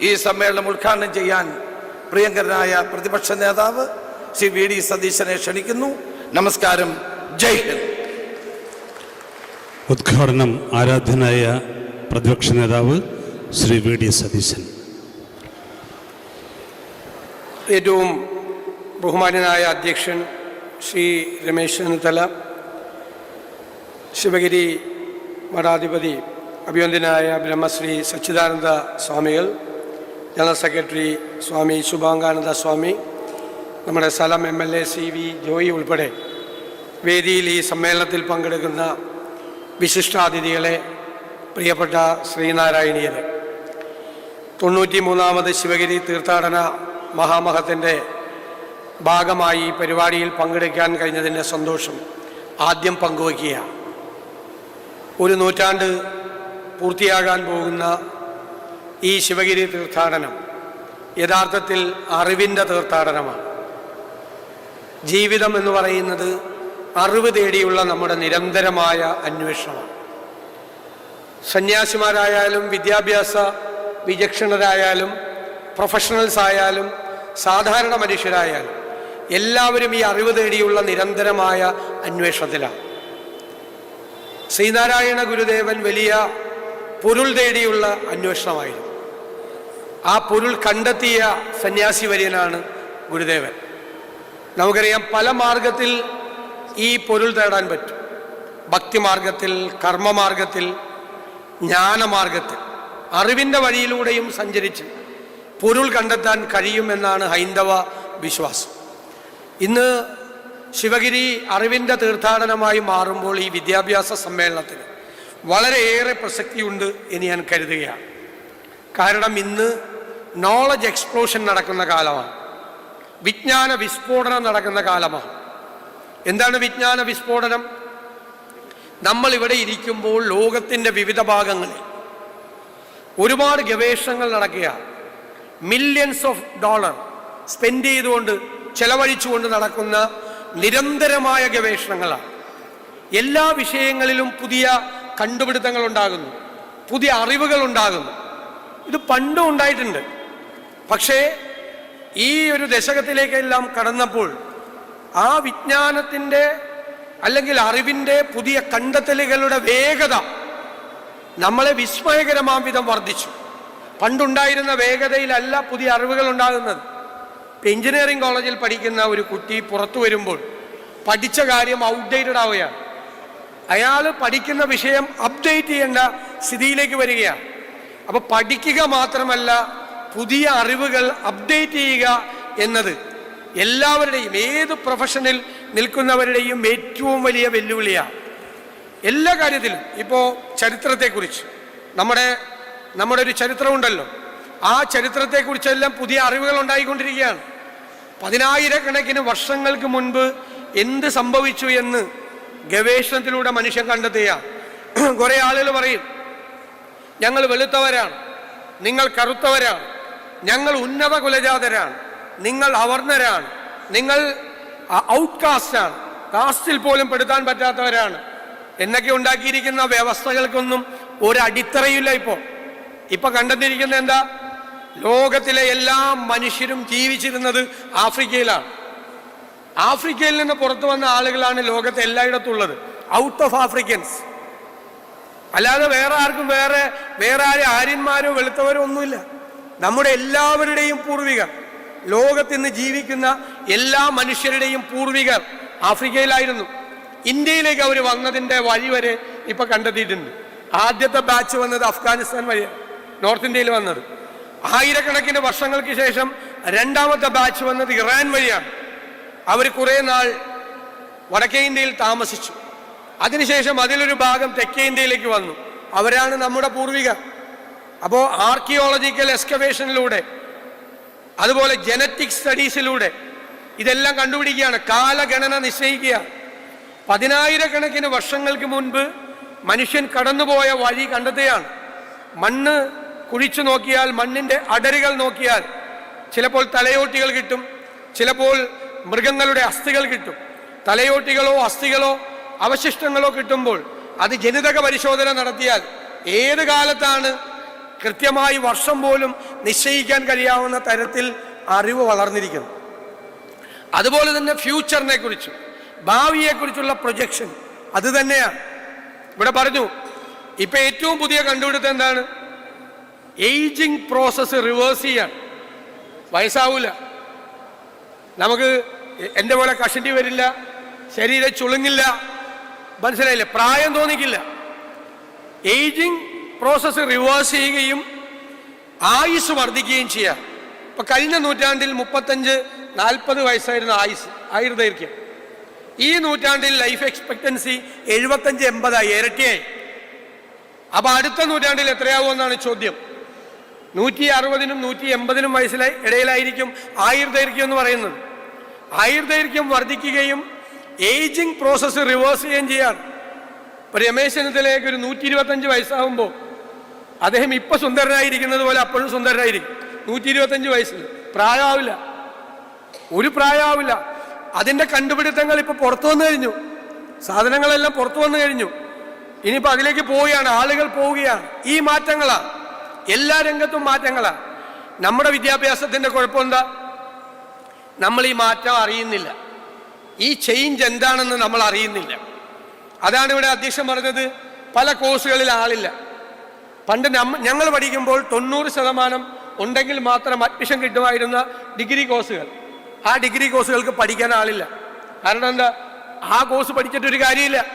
ഈ സമ്മേളനം ഉദ്ഘാടനം ചെയ്യാൻ പ്രിയങ്കരനായ പ്രതിപക്ഷ നേതാവ് ശ്രീ വി ഡി സതീശനെ ക്ഷണിക്കുന്നു. നമസ്കാരം. ജയ് ഹിന്ദ്. ഉദ്ഘാടനം ആരാധ്യനായ പ്രതിപക്ഷ നേതാവ് ശ്രീ വി ഡി സതീശൻ. ഏറ്റവും ബഹുമാന്യനായ അധ്യക്ഷൻ ശ്രീ രമേശ് ചെന്നിത്തല ശിവഗിരി മഠാധിപതി അഭിയന്തനായ ബ്രഹ്മശ്രീ സച്ചിദാനന്ദ സ്വാമികൾ ജനറൽ സെക്രട്ടറി സ്വാമി ശുഭാംഗാനന്ദ സ്വാമി നമ്മുടെ സ്ഥലം M L A C V Joy ഉൾപ്പെടെ വേദിയിൽ ഈ സമ്മേളനത്തിൽ പങ്കെടുക്കുന്ന വിശിഷ്ടാതിഥികളെ പ്രിയപ്പെട്ട ശ്രീനാരായണീയരെ. തൊണ്ണൂറ്റി മൂന്നാമത് ശിവഗിരി തീർത്ഥാടന മഹാമഹത്തിന്റെ ഭാഗമായി ഈ പരിപാടിയിൽ പങ്കെടുക്കാൻ കഴിഞ്ഞതിന്റെ സന്തോഷം ആദ്യം പങ്കുവയ്ക്കുക ഒരു നൂറ്റാണ്ട് പൂർത്തിയാകാൻ പോകുന്ന ഈ ശിവഗിരി തീർത്ഥാടനം യഥാർത്ഥത്തിൽ അറിവിന്റെ തീർത്ഥാടനമാണ്. ജീവിതം എന്ന് പറയുന്നത് അറിവ് തേടിയുള്ള നമ്മുടെ നിരന്തരമായ അന്വേഷണമാണ്. സന്യാസിമാരായാലും വിദ്യാഭ്യാസ വിചക്ഷണരായാലും പ്രൊഫഷണൽസ് ആയാലും സാധാരണ മനുഷ്യരായാലും എല്ലാവരും ഈ അറിവ് തേടിയുള്ള നിരന്തരമായ അന്വേഷണത്തിലാണ്. ശ്രീനാരായണ ഗുരുദേവൻ വലിയ പൊരുൾ തേടിയുള്ള അന്വേഷണമായിരുന്നു. ആ പൊരുൾ കണ്ടെത്തിയ സന്യാസി വര്യനാണ് ഗുരുദേവൻ. നമുക്കറിയാം പല മാർഗത്തിൽ ഈ പൊരുൾ തേടാൻ പറ്റും. ഭക്തിമാർഗത്തിൽ കർമ്മമാർഗത്തിൽ ജ്ഞാനമാർഗത്തിൽ അറിവിന്റെ വഴിയിലൂടെയും സഞ്ചരിച്ച് പൊരുൾ കണ്ടെത്താൻ കഴിയുമെന്നാണ് ഹൈന്ദവ വിശ്വാസം. ഇന്ന് ശിവഗിരി അറിവിന്റെ തീർത്ഥാടനമായി മാറുമ്പോൾ ഈ വിദ്യാഭ്യാസ സമ്മേളനത്തിന് വളരെയേറെ പ്രസക്തിയുണ്ട് എന്ന് ഞാൻ കരുതുകയാണ്. കാരണം ഇന്ന് നോളജ് എക്സ്പ്ലോഷൻ നടക്കുന്ന കാലമാണ്. വിജ്ഞാന വിസ്ഫോടനം നടക്കുന്ന കാലമാണ്. എന്താണ് വിജ്ഞാന വിസ്ഫോടനം? നമ്മൾ ഇവിടെ ഇരിക്കുമ്പോൾ ലോകത്തിന്റെ വിവിധ ഭാഗങ്ങളിൽ ഒരുപാട് ഗവേഷണങ്ങൾ നടക്കുകയാണ് മില്യൺസ് ഓഫ് ഡോളർ സ്പെൻഡ് ചെയ്തുകൊണ്ട് ചെലവഴിച്ചുകൊണ്ട് നടക്കുന്ന നിരന്തരമായ ഗവേഷണങ്ങളാണ്. എല്ലാ വിഷയങ്ങളിലും പുതിയ കണ്ടുപിടുത്തങ്ങൾ ഉണ്ടാകുന്നു. പുതിയ അറിവുകൾ ഉണ്ടാകുന്നു. ഇത് പണ്ടും ഉണ്ടായിട്ടുണ്ട്. പക്ഷേ ഈ ഒരു ദശകത്തിലേക്കെല്ലാം കടന്നപ്പോൾ ആ വിജ്ഞാനത്തിന്റെ അല്ലെങ്കിൽ അറിവിന്റെ പുതിയ കണ്ടെത്തലുകളുടെ വേഗത നമ്മളെ വിസ്മയകരമാം വിധം വർദ്ധിച്ചു. പണ്ടുണ്ടായിരുന്ന വേഗതയിലല്ല പുതിയ അറിവുകൾ ഉണ്ടാകുന്നത് എഞ്ചിനീയറിംഗ് കോളേജിൽ പഠിക്കുന്ന ഒരു കുട്ടി പുറത്തു വരുമ്പോൾ പഠിച്ച കാര്യം ഔട്ട്ഡേറ്റഡ് ആവുകയാണ്. അയാൾ പഠിക്കുന്ന വിഷയം അപ്ഡേറ്റ് ചെയ്യേണ്ട സ്ഥിതിയിലേക്ക് വരികയാണ്. അപ്പോൾ പഠിക്കുക മാത്രമല്ല പുതിയ അറിവുകൾ അപ്ഡേറ്റ് ചെയ്യുക എന്നത് എല്ലാവരുടെയും ഏത് പ്രൊഫഷനിൽ നിൽക്കുന്നവരുടെയും ഏറ്റവും വലിയ വെല്ലുവിളിയാണ് എല്ലാ കാര്യത്തിലും ഇപ്പോൾ ചരിത്രത്തെക്കുറിച്ച് നമ്മുടെ നമ്മുടെ ഒരു ചരിത്രമുണ്ടല്ലോ ആ ചരിത്രത്തെക്കുറിച്ചെല്ലാം പുതിയ അറിവുകൾ ഉണ്ടായിക്കൊണ്ടിരിക്കുകയാണ്. പതിനായിരക്കണക്കിന് വർഷങ്ങൾക്ക് മുൻപ് എന്ത് സംഭവിച്ചു എന്ന് ഗവേഷണത്തിലൂടെ മനുഷ്യൻ കണ്ടെത്തുക കുറേ ആളുകൾ പറയും ഞങ്ങൾ വെളുത്തവരാണ് നിങ്ങൾ കറുത്തവരാണ് ഞങ്ങൾ ഉന്നത കുലജാതരാണ്. നിങ്ങൾ അവർണരാണ്. നിങ്ങൾ ഔട്ട്കാസ്റ്റാണ് കാസ്റ്റിൽ പോലും പെടുത്താൻ പറ്റാത്തവരാണ്. എന്നൊക്കെ ഉണ്ടാക്കിയിരിക്കുന്ന വ്യവസ്ഥകൾക്കൊന്നും ഒരു അടിത്തറയില്ല ഇപ്പോൾ ഇപ്പൊ കണ്ടെത്തിയിരിക്കുന്ന എന്താ? ലോകത്തിലെ എല്ലാ മനുഷ്യരും ജീവിച്ചിരുന്നത് ആഫ്രിക്കയിലാണ്. ആഫ്രിക്കയിൽ നിന്ന് പുറത്തു വന്ന ആളുകളാണ് ലോകത്തെ എല്ലായിടത്തും ഉള്ളത് ഔട്ട് ഓഫ് ആഫ്രിക്കൻസ് അല്ലാതെ വേറെ ആർക്കും വേറെ വേറെ ആരും ആര്യന്മാരോ വെളുത്തവരോ ഒന്നുമില്ല. നമ്മുടെ എല്ലാവരുടെയും പൂർവികർ ലോകത്തിന്ന് ജീവിക്കുന്ന എല്ലാ മനുഷ്യരുടെയും പൂർവികർ ആഫ്രിക്കയിലായിരുന്നു. ഇന്ത്യയിലേക്ക് അവർ വന്നതിന്റെ വഴി വരെ ഇപ്പൊ കണ്ടെത്തിയിട്ടുണ്ട്. ആദ്യത്തെ ബാച്ച് വന്നത് അഫ്ഗാനിസ്ഥാൻ വഴിയാണ് നോർത്ത് ഇന്ത്യയിൽ വന്നത്. ആയിരക്കണക്കിന് വർഷങ്ങൾക്ക് ശേഷം രണ്ടാമത്തെ ബാച്ച് വന്നത് ഇറാൻ വഴിയാണ്. അവർ കുറേ നാൾ വടക്കേ ഇന്ത്യയിൽ താമസിച്ചു. അതിനുശേഷം അതിലൊരു ഭാഗം തെക്കേ ഇന്ത്യയിലേക്ക് വന്നു. അവരാണ് നമ്മുടെ പൂർവികർ. അപ്പോൾ ആർക്കിയോളജിക്കൽ എക്സ്കവേഷനിലൂടെ അതുപോലെ ജനറ്റിക് സ്റ്റഡീസിലൂടെ ഇതെല്ലാം കണ്ടുപിടിക്കുകയാണ്. കാലഗണന നിശ്ചയിക്കുക. പതിനായിരക്കണക്കിന് വർഷങ്ങൾക്ക് മുൻപ് മനുഷ്യൻ കടന്നുപോയ വഴി കണ്ടെത്തുകയാണ്. മണ്ണ് കുഴിച്ചു നോക്കിയാൽ മണ്ണിന്റെ അടരുകൾ നോക്കിയാൽ ചിലപ്പോൾ തലയോട്ടികൾ കിട്ടും ചിലപ്പോൾ മൃഗങ്ങളുടെ അസ്ഥികൾ കിട്ടും. തലയോട്ടികളോ അസ്ഥികളോ അവശിഷ്ടങ്ങളോ കിട്ടുമ്പോൾ അത് ജനിതക പരിശോധന നടത്തിയാൽ ഏത് കാലത്താണ് കൃത്യമായി വർഷം പോലും നിശ്ചയിക്കാൻ കഴിയാവുന്ന തരത്തിൽ അറിവ് വളർന്നിരിക്കുന്നു. അതുപോലെ തന്നെ ഫ്യൂച്ചറിനെ കുറിച്ച് ഭാവിയെക്കുറിച്ചുള്ള പ്രൊജക്ഷൻ അത് തന്നെയാണ്. ഇവിടെ പറഞ്ഞു ഇപ്പൊ ഏറ്റവും പുതിയ കണ്ടുപിടുത്തം എന്താണ്? ഏജിങ് പ്രോസസ് റിവേഴ്സ് ചെയ്യാൻ വയസ്സാവൂല. നമുക്ക് എന്റെ പോലെ കഷണ്ടി വരില്ല ശരീരം ചുളുങ്ങില്ല മനസ്സിലായില്ലേ? പ്രായം തോന്നിക്കില്ല. ഏജിങ് പ്രോസസ്സ് റിവേഴ്സ് ചെയ്യുകയും ആയുസ് വർദ്ധിക്കുകയും ചെയ്യാം. ഇപ്പൊ കഴിഞ്ഞ നൂറ്റാണ്ടിൽ മുപ്പത്തഞ്ച് നാൽപ്പത് വയസ്സായിരുന്ന ആയുസ് ആയുർദൈർഘ്യം. ഈ നൂറ്റാണ്ടിൽ ലൈഫ് എക്സ്പെക്ടൻസി എഴുപത്തഞ്ച് എൺപതായി ഇരട്ടിയായി. അപ്പൊ അടുത്ത നൂറ്റാണ്ടിൽ എത്രയാവുമെന്നാണ് ചോദ്യം. നൂറ്റി അറുപതിനും നൂറ്റി എൺപതിനും വയസ്സിലെ ഇടയിലായിരിക്കും ആയുർദൈർഘ്യം എന്ന് പറയുന്നത്. ആയുർദൈർഘ്യം വർദ്ധിക്കുകയും ഏജിങ് പ്രോസസ്സ് റിവേഴ്സ് ചെയ്യുകയും ചെയ്യാണ് ഇപ്പൊ രമേശ് ഒരു നൂറ്റി ഇരുപത്തഞ്ച് വയസ്സാകുമ്പോൾ അദ്ദേഹം ഇപ്പൊ സുന്ദരനായിരിക്കുന്നത് പോലെ അപ്പോഴും സുന്ദരനായിരിക്കും. നൂറ്റി ഇരുപത്തഞ്ച് വയസ്സിൽ. പ്രായമാവില്ല. ഒരു പ്രായമാവില്ല. അതിന്റെ കണ്ടുപിടുത്തങ്ങൾ ഇപ്പൊ പുറത്തു വന്നു കഴിഞ്ഞു. സാധനങ്ങളെല്ലാം പുറത്തു വന്നു കഴിഞ്ഞു. ഇനിയിപ്പോ അതിലേക്ക് പോവുകയാണ്. ആളുകൾ പോവുകയാണ്. ഈ മാറ്റങ്ങളാ. എല്ലാ രംഗത്തും മാറ്റങ്ങളാ. നമ്മുടെ വിദ്യാഭ്യാസത്തിന്റെ കുഴപ്പമെന്താ? നമ്മൾ ഈ മാറ്റം അറിയുന്നില്ല. ഈ ചേഞ്ച് എന്താണെന്ന് നമ്മൾ അറിയുന്നില്ല. അതാണ് ഇവിടെ അധ്യക്ഷൻ പറഞ്ഞത്. പല കോഴ്സുകളിൽ ആളില്ല. പണ്ട് ഞങ്ങൾ പഠിക്കുമ്പോൾ തൊണ്ണൂറ് ശതമാനം ഉണ്ടെങ്കിൽ മാത്രം അഡ്മിഷൻ കിട്ടുമായിരുന്ന ഡിഗ്രി കോഴ്സുകൾ ആ ഡിഗ്രി കോഴ്സുകൾക്ക് പഠിക്കാൻ ആളില്ല. കാരണം എന്താ? ആ കോഴ്സ് പഠിച്ചിട്ടൊരു കാര്യമില്ല.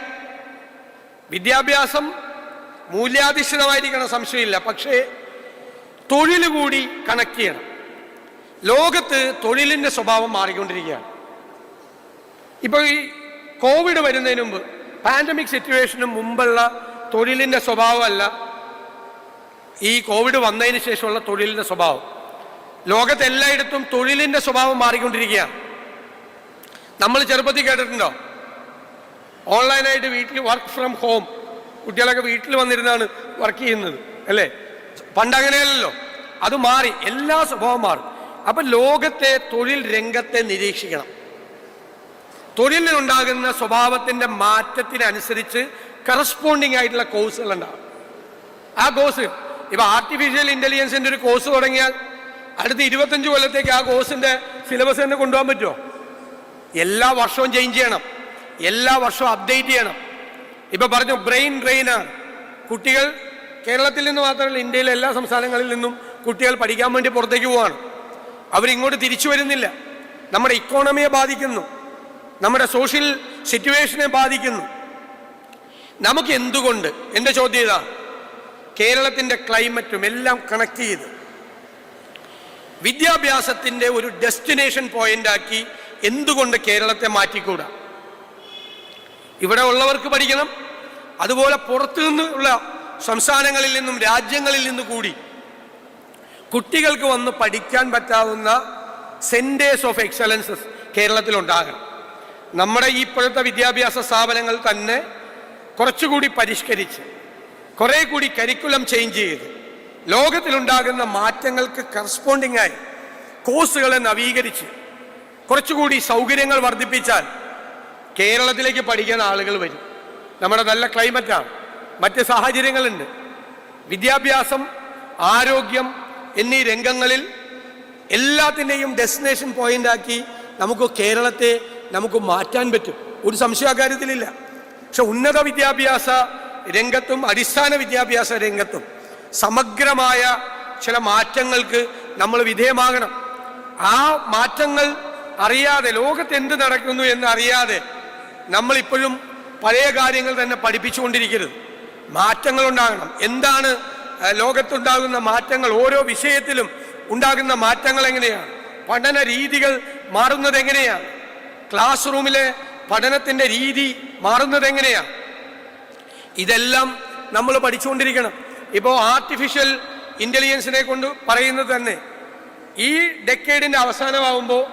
വിദ്യാഭ്യാസം മൂല്യാധിഷ്ഠിതമായിരിക്കണം സംശയമില്ല. പക്ഷേ തൊഴിൽ കൂടി കണക്ട് ചെയ്യണം. ലോകത്ത് തൊഴിലിന്റെ സ്വഭാവം മാറിക്കൊണ്ടിരിക്കുകയാണ്. ഇപ്പൊ ഈ കോവിഡ് വരുന്നതിന് മുമ്പ് പാൻഡമിക് സിറ്റുവേഷന് മുമ്പുള്ള തൊഴിലിന്റെ സ്വഭാവമല്ല ഈ കോവിഡ് വന്നതിന് ശേഷമുള്ള തൊഴിലിന്റെ സ്വഭാവം. ലോകത്ത് എല്ലായിടത്തും തൊഴിലിന്റെ സ്വഭാവം മാറിക്കൊണ്ടിരിക്കുകയാണ് നമ്മൾ ചെറുപ്പത്തിൽ കേട്ടിട്ടുണ്ടോ? ഓൺലൈനായിട്ട് വീട്ടിൽ വർക്ക് ഫ്രം ഹോം കുട്ടികളൊക്കെ വീട്ടിൽ വന്നിരുന്നാണ് വർക്ക് ചെയ്യുന്നത് അല്ലേ? പണ്ട് അത് മാറി എല്ലാ സ്വഭാവം മാറി. അപ്പൊ ലോകത്തെ തൊഴിൽ രംഗത്തെ നിരീക്ഷിക്കണം. തൊഴിലിനുണ്ടാകുന്ന സ്വഭാവത്തിന്റെ മാറ്റത്തിനനുസരിച്ച് കറസ്പോണ്ടിങ് ആയിട്ടുള്ള കോഴ്സുകൾ ഉണ്ടാകും ആ കോഴ്സ് ഇപ്പൊ ആർട്ടിഫിഷ്യൽ ഇന്റലിജൻസിന്റെ ഒരു കോഴ്സ് തുടങ്ങിയാൽ അടുത്ത ഇരുപത്തഞ്ച് കൊല്ലത്തേക്ക് ആ കോഴ്സിന്റെ സിലബസ് തന്നെ കൊണ്ടുപോകാൻ പറ്റുമോ? എല്ലാ വർഷവും ചേഞ്ച് ചെയ്യണം. എല്ലാ വർഷവും അപ്ഡേറ്റ് ചെയ്യണം. ഇപ്പൊ പറഞ്ഞു ബ്രെയിൻ ഡ്രെയിനാണ് കുട്ടികൾ കേരളത്തിൽ നിന്ന് മാത്രമല്ല ഇന്ത്യയിലെ എല്ലാ സംസ്ഥാനങ്ങളിൽ നിന്നും കുട്ടികൾ പഠിക്കാൻ വേണ്ടി പുറത്തേക്ക് പോവാണ്. അവരിങ്ങോട്ട് തിരിച്ചു വരുന്നില്ല. നമ്മുടെ ഇക്കോണമിയെ ബാധിക്കുന്നു. നമ്മുടെ സോഷ്യൽ സിറ്റുവേഷനെ ബാധിക്കുന്നു. നമുക്ക് എന്തുകൊണ്ട്? എന്റെ ചോദ്യം ഇതാ. കേരളത്തിന്റെ ക്ലൈമറ്റും എല്ലാം കണക്ട് ചെയ്ത് വിദ്യാഭ്യാസത്തിന്റെ ഒരു ഡെസ്റ്റിനേഷൻ പോയിന്റ് ആക്കി എന്തുകൊണ്ട് കേരളത്തെ മാറ്റിക്കൂടാ? ഇവിടെ ഉള്ളവർക്ക് പഠിക്കണം അതുപോലെ പുറത്തു നിന്നുള്ള സംസ്ഥാനങ്ങളിൽ നിന്നും രാജ്യങ്ങളിൽ നിന്ന് കൂടി കുട്ടികൾക്ക് വന്ന് പഠിക്കാൻ പറ്റാവുന്ന സെന്റേഴ്സ് ഓഫ് എക്സലൻസസ് കേരളത്തിലുണ്ടാകണം. നമ്മുടെ ഇപ്പോഴത്തെ വിദ്യാഭ്യാസ സ്ഥാപനങ്ങൾ തന്നെ കുറച്ചുകൂടി പരിഷ്കരിച്ച് കുറെ കൂടി കരിക്കുലം ചേഞ്ച് ചെയ്ത്. ലോകത്തിലുണ്ടാകുന്ന മാറ്റങ്ങൾക്ക് കറസ്പോണ്ടിങ് ആയി കോഴ്സുകളെ നവീകരിച്ച്. കുറച്ചുകൂടി സൗകര്യങ്ങൾ വർദ്ധിപ്പിച്ചാൽ കേരളത്തിലേക്ക് പഠിക്കാൻ ആളുകൾ വരും. നമ്മുടെ നല്ല ക്ലൈമറ്റാണ് മറ്റ് സാഹചര്യങ്ങളുണ്ട്. വിദ്യാഭ്യാസം ആരോഗ്യം എന്നീ രംഗങ്ങളിൽ എല്ലാത്തിന്റെയും ഡെസ്റ്റിനേഷൻ ആക്കി നമുക്ക് കേരളത്തെ നമുക്ക് മാറ്റാൻ പറ്റും. ഒരു സംശയ കാര്യത്തിലില്ല പക്ഷെ ഉന്നത വിദ്യാഭ്യാസ രംഗത്തും അടിസ്ഥാന വിദ്യാഭ്യാസ രംഗത്തും സമഗ്രമായ ചില മാറ്റങ്ങൾക്ക് നമ്മൾ വിധേയമാകണം. ആ മാറ്റങ്ങൾ അറിയാതെ ലോകത്ത് എന്ത് നടക്കുന്നു എന്ന് അറിയാതെ നമ്മൾ ഇപ്പോഴും പഴയ കാര്യങ്ങൾ തന്നെ പഠിപ്പിച്ചുകൊണ്ടിരിക്കരുത്. മാറ്റങ്ങൾ ഉണ്ടാകണം. എന്താണ് ലോകത്തുണ്ടാകുന്ന മാറ്റങ്ങൾ ഓരോ വിഷയത്തിലും ഉണ്ടാകുന്ന മാറ്റങ്ങൾ എങ്ങനെയാണ്? പഠന രീതികൾ മാറുന്നത് എങ്ങനെയാണ്? ക്ലാസ് റൂമിലെ പഠനത്തിന്റെ രീതി മാറുന്നത് എങ്ങനെയാണ്? ഇതെല്ലാം നമ്മൾ പഠിച്ചുകൊണ്ടിരിക്കണം. ഇപ്പോൾ ആർട്ടിഫിഷ്യൽ ഇന്റലിജൻസിനെ കൊണ്ട് പറയുന്നത് തന്നെ ഈ ഡെക്കേഡിന്റെ അവസാനമാകുമ്പോൾ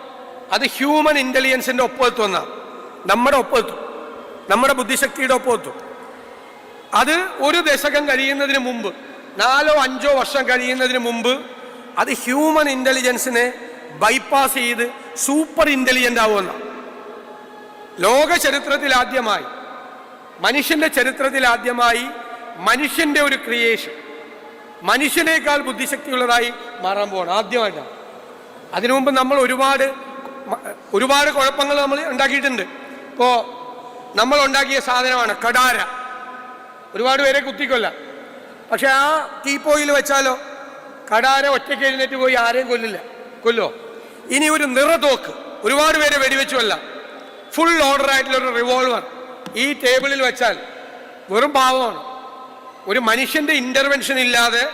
അത് ഹ്യൂമൻ ഇന്റലിജൻസിന്റെ ഒപ്പമെത്തുമെന്ന നമ്മുടെ ഒപ്പമെത്തും നമ്മുടെ ബുദ്ധിശക്തിയുടെ ഒപ്പമെത്തും അത് ഒരു ദശകം കഴിയുന്നതിന് മുമ്പ് നാലോ അഞ്ചോ വർഷം കഴിയുന്നതിന് മുമ്പ് അത് ഹ്യൂമൻ ഇന്റലിജൻസിനെ ബൈപ്പാസ് ചെയ്ത് സൂപ്പർ ഇന്റലിജന്റ് ആവുമെന്ന. ലോക ചരിത്രത്തിൽ ആദ്യമായി മനുഷ്യന്റെ ചരിത്രത്തിൽ ആദ്യമായി മനുഷ്യന്റെ ഒരു ക്രിയേഷൻ മനുഷ്യനേക്കാൾ ബുദ്ധിശക്തിയുള്ളതായി മാറാൻ പോവാണ് ആദ്യമായിട്ടാണ്. അതിനു മുമ്പ് നമ്മൾ ഒരുപാട് ഒരുപാട് കുഴപ്പങ്ങൾ നമ്മൾ ഉണ്ടാക്കിയിട്ടുണ്ട്. ഇപ്പോൾ നമ്മൾ ഉണ്ടാക്കിയ സാധനമാണ് കടാര. ഒരുപാട് പേരെ കുത്തിക്കൊല്ല. പക്ഷെ ആ തീപ്പോയിൽ വെച്ചാലോ കടാര ഒറ്റയ്ക്ക് എഴുന്നേറ്റ് പോയി ആരെയും കൊല്ലില്ല. കൊല്ലോ? ഇനി ഒരു നിറതോക്ക് ഒരുപാട് പേരെ വെടിവെച്ചുമല്ല ഫുൾ ഓർഡർ ആയിട്ടുള്ള ഒരു റിവോൾവർ ഈ ടേബിളിൽ വെച്ചാൽ വെറും പാവമാണ്. ഒരു മനുഷ്യന്റെ ഇന്റർവെൻഷൻ ഇല്ലാതെ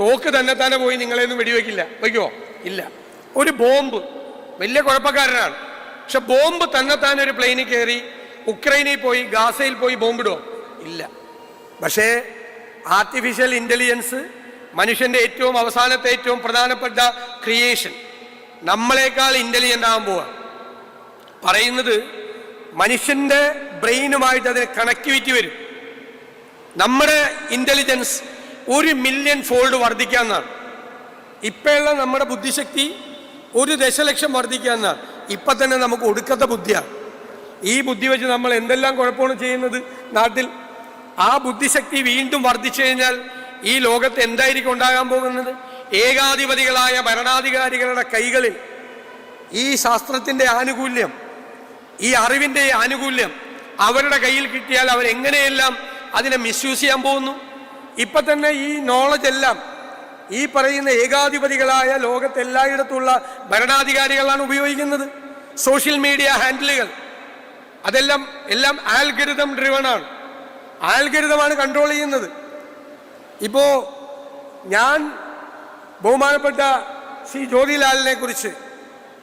തോക്ക് തന്നെ തന്നെ പോയി നിങ്ങളെ ഒന്നും വെടിവെക്കില്ല. വയ്ക്കുമോ ഇല്ല. ഒരു ബോംബ് വലിയ കുഴപ്പക്കാരനാണ്. പക്ഷെ ബോംബ് തന്നെ തന്നെ ഒരു പ്ലെയിനിൽ കയറി ഉക്രൈനിൽ പോയി ഗാസയിൽ പോയി ബോംബിടുമോ ഇല്ല. പക്ഷേ ആർട്ടിഫിഷ്യൽ ഇന്റലിജൻസ് മനുഷ്യന്റെ ഏറ്റവും അവസാനത്തെ ഏറ്റവും പ്രധാനപ്പെട്ട ക്രിയേഷൻ നമ്മളെക്കാൾ ഇന്റലിജന്റ് ആകാൻ പോവാ. പറയുന്നത് മനുഷ്യന്റെ ബ്രെയിനുമായിട്ട് അതിന് കണക്ടിവിറ്റി വരും. നമ്മുടെ ഇന്റലിജൻസ് ഒരു മില്യൺ ഫോൾഡ് വർദ്ധിക്കാന്നാണ്. ഇപ്പോഴുള്ള നമ്മുടെ ബുദ്ധിശക്തി ഒരു ദശലക്ഷം വർദ്ധിക്കാന്നാണ്. ഇപ്പൊ തന്നെ നമുക്ക് ഒടുക്കത്തെ ബുദ്ധിയാണ് ഈ ബുദ്ധി വെച്ച് നമ്മൾ എന്തെല്ലാം കുഴപ്പമാണ് ചെയ്യുന്നത്? നാട്ടിൽ ആ ബുദ്ധിശക്തി വീണ്ടും വർദ്ധിച്ചു കഴിഞ്ഞാൽ ഈ ലോകത്ത് എന്തായിരിക്കും ഉണ്ടാകാൻ പോകുന്നത്? ഏകാധിപതികളായ ഭരണാധികാരികളുടെ കൈകളിൽ ഈ ശാസ്ത്രത്തിന്റെ ആനുകൂല്യം ഈ അറിവിന്റെ ആനുകൂല്യം അവരുടെ കയ്യിൽ കിട്ടിയാൽ അവരെങ്ങനെയെല്ലാം അതിനെ മിസ്യൂസ് ചെയ്യാൻ പോകുന്നു? ഇപ്പൊ തന്നെ ഈ നോളജ് എല്ലാം ഈ പറയുന്ന ഏകാധിപതികളായ ലോകത്തെല്ലായിടത്തുള്ള ഭരണാധികാരികളാണ് ഉപയോഗിക്കുന്നത്. സോഷ്യൽ മീഡിയ ഹാൻഡിലുകൾ അതെല്ലാം എല്ലാം ആൽഗരിതം ഡ്രിവൺ ആണ്. ആൽഗരിതമാണ് കൺട്രോൾ ചെയ്യുന്നത്. ഇപ്പോ ഞാൻ ബഹുമാനപ്പെട്ട ശ്രീ ജ്യോതിലാലിനെ കുറിച്ച്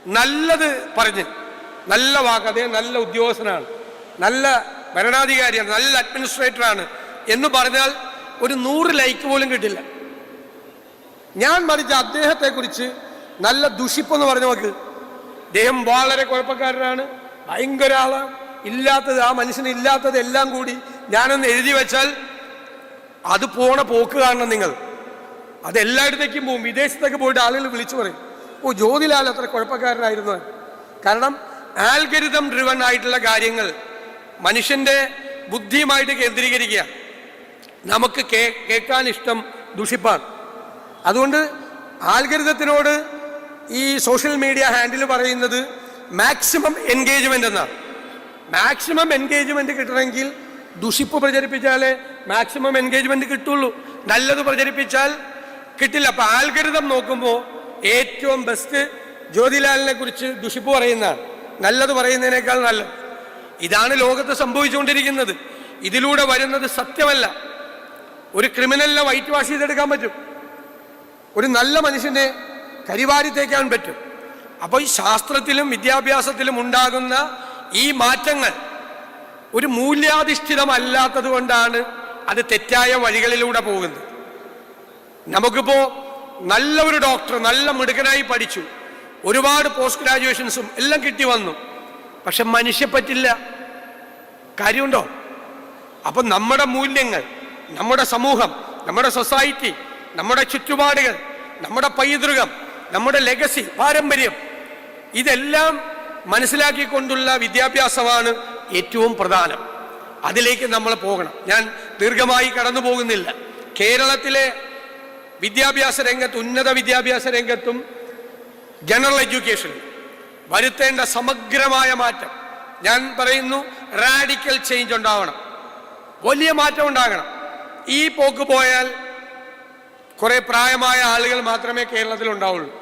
നല്ലത് പറഞ്ഞ് നല്ല വാക്ക് അദ്ദേഹം നല്ല ഉദ്യോഗസ്ഥനാണ്. നല്ല ഭരണാധികാരിയാണ് നല്ല അഡ്മിനിസ്ട്രേറ്ററാണ് എന്ന് പറഞ്ഞാൽ ഒരു നൂറ് ലൈക്ക് പോലും കിട്ടില്ല. ഞാൻ മറിച്ച് അദ്ദേഹത്തെ കുറിച്ച് നല്ല ദുഷിപ്പെന്ന് പറഞ്ഞു നോക്ക്. അദ്ദേഹം വളരെ കുഴപ്പക്കാരനാണ് ഭയങ്കര ആളാണ് ഇല്ലാത്തത് ആ മനുഷ്യന് ഇല്ലാത്തത് എല്ലാം കൂടി ഞാനൊന്ന് എഴുതി വെച്ചാൽ അത് പോണ പോക്ക് കാണണം നിങ്ങൾ. അത് എല്ലായിടത്തേക്കും പോകും വിദേശത്തൊക്കെ പോയിട്ട് ആളുകൾ വിളിച്ചു പറയും ഓ ജ്യോതിലാൽ അത്ര കുഴപ്പക്കാരനായിരുന്നു. എന്ന്." കാരണം ആൽഗരിതം ഡ്രിവൺ ആയിട്ടുള്ള കാര്യങ്ങൾ മനുഷ്യന്റെ ബുദ്ധിയുമായിട്ട് കേന്ദ്രീകരിക്കുക. നമുക്ക് കേ കേൾക്കാൻ ഇഷ്ടം ദുഷിപ്പാണ്. അതുകൊണ്ട് ആൽഗരിതത്തിനോട് ഈ സോഷ്യൽ മീഡിയ ഹാൻഡിൽ പറയുന്നത് മാക്സിമം എൻഗേജ്മെന്റ് എന്നാണ്. മാക്സിമം എൻഗേജ്മെന്റ് കിട്ടണമെങ്കിൽ ദുഷിപ്പ് പ്രചരിപ്പിച്ചാലേ മാക്സിമം എൻഗേജ്മെന്റ് കിട്ടുള്ളൂ. നല്ലത് പ്രചരിപ്പിച്ചാൽ കിട്ടില്ല. അപ്പൊ ആൽഗരിതം നോക്കുമ്പോൾ ഏറ്റവും ബെസ്റ്റ് ജ്യോതിലാലിനെ കുറിച്ച് ദുഷിപ്പ് പറയുന്നതാണ്. നല്ലത് പറയുന്നതിനേക്കാൾ നല്ലത്. ഇതാണ് ലോകത്ത് സംഭവിച്ചുകൊണ്ടിരിക്കുന്നത്. ഇതിലൂടെ വരുന്നത് സത്യമല്ല. ഒരു ക്രിമിനലിനെ വൈറ്റ് വാഷ് ചെയ്തെടുക്കാൻ പറ്റും. ഒരു നല്ല മനുഷ്യനെ കരിവാരി തേക്കാൻ പറ്റും. അപ്പോൾ ഈ ശാസ്ത്രത്തിലും വിദ്യാഭ്യാസത്തിലും ഉണ്ടാകുന്ന ഈ മാറ്റങ്ങൾ ഒരു മൂല്യാധിഷ്ഠിതമല്ലാത്തത് കൊണ്ടാണ് അത് തെറ്റായ വഴികളിലൂടെ പോകുന്നത്. നമുക്കിപ്പോ നല്ല ഒരു ഡോക്ടർ നല്ല മിടുക്കനായി പഠിച്ചു. ഒരുപാട് പോസ്റ്റ് ഗ്രാജുവേഷൻസും എല്ലാം കിട്ടി വന്നു. പക്ഷെ മനുഷ്യ പറ്റില്ല. കാര്യമുണ്ടോ? അപ്പം നമ്മുടെ മൂല്യങ്ങൾ നമ്മുടെ സമൂഹം നമ്മുടെ സൊസൈറ്റി നമ്മുടെ ചുറ്റുപാടുകൾ നമ്മുടെ പൈതൃകം നമ്മുടെ ലെഗസി പാരമ്പര്യം ഇതെല്ലാം മനസ്സിലാക്കിക്കൊണ്ടുള്ള വിദ്യാഭ്യാസമാണ് ഏറ്റവും പ്രധാനം. അതിലേക്ക് നമ്മൾ പോകണം. ഞാൻ ദീർഘമായി കടന്നു പോകുന്നില്ല. കേരളത്തിലെ വിദ്യാഭ്യാസ രംഗത്ത് ഉന്നത വിദ്യാഭ്യാസ രംഗത്തും ജനറൽ എഡ്യൂക്കേഷൻ വരുത്തേണ്ട സമഗ്രമായ മാറ്റം. ഞാൻ പറയുന്നു റാഡിക്കൽ ചേഞ്ച് ഉണ്ടാവണം. വലിയ മാറ്റം ഉണ്ടാകണം. ഈ പോക്ക് പോയാൽ കുറെ പ്രായമായ ആളുകൾ മാത്രമേ കേരളത്തിൽ ഉണ്ടാവുള്ളൂ.